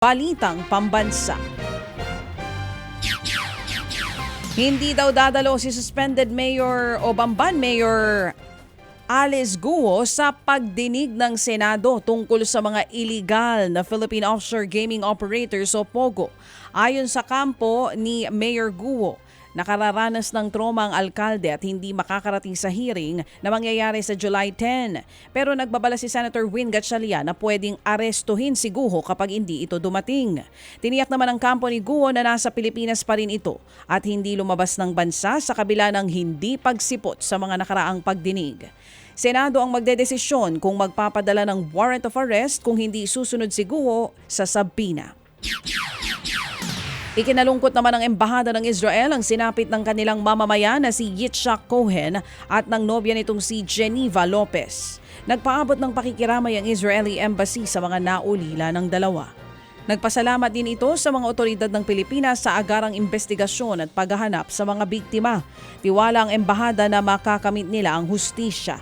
Balitang Pambansa. Hindi daw dadalo si suspended Mayor o Bamban Mayor Alice Guo sa pagdinig ng Senado tungkol sa mga illegal na Philippine Offshore Gaming Operators o POGO. Ayon sa kampo ni Mayor Guo, nakararanas ng trauma ang alkalde at hindi makakarating sa hearing na mangyayari sa July 10. Pero nagbabala si Senator Win Gatchalian na pwedeng arestuhin si Guho kapag hindi ito dumating. Tiniyak naman ng kampo ni Guho na nasa Pilipinas pa rin ito at hindi lumabas ng bansa sa kabila ng hindi pagsipot sa mga nakaraang pagdinig. Senado ang magdedesisyon kung magpapadala ng warrant of arrest kung hindi susunod si Guo sa sabpina. Ikinalungkot naman ng Embahada ng Israel ang sinapit ng kanilang mamamayan na si Yitzhak Cohen at ng nobya nitong si Geneva Lopez. Nagpaabot ng pakikiramay ang Israeli Embassy sa mga naulila ng dalawa. Nagpasalamat din ito sa mga otoridad ng Pilipinas sa agarang investigasyon at paghahanap sa mga biktima. Tiwala ang embahada na makakamit nila ang hustisya.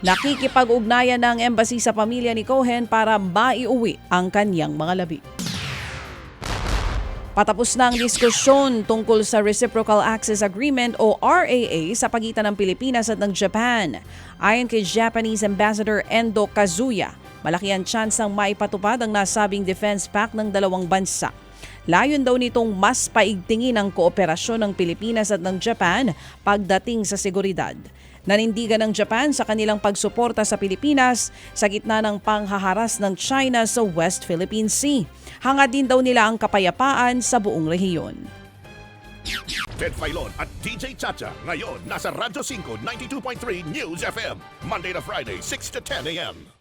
Nakikipag-ugnayan ng embassy sa pamilya ni Cohen para maiuwi ang kanyang mga labi. Patapos na ang diskusyon tungkol sa Reciprocal Access Agreement o RAA sa pagitan ng Pilipinas at ng Japan. Ayon kay Japanese Ambassador Endo Kazuya, malaki ang tsansang maipatupad ang nasabing defense pact ng dalawang bansa. Layon daw nitong mas paigtingin ang kooperasyon ng Pilipinas at ng Japan pagdating sa seguridad. Nanindigan ng Japan sa kanilang pagsuporta sa Pilipinas sa gitna ng panghaharas ng China sa West Philippine Sea. Hanga din daw nila ang kapayapaan sa buong rehiyon. Ted Filon at DJ Chacha. Ngayon, nasa Radyo 5, 92.3 News FM. Monday to Friday, 6 to 10 a.m.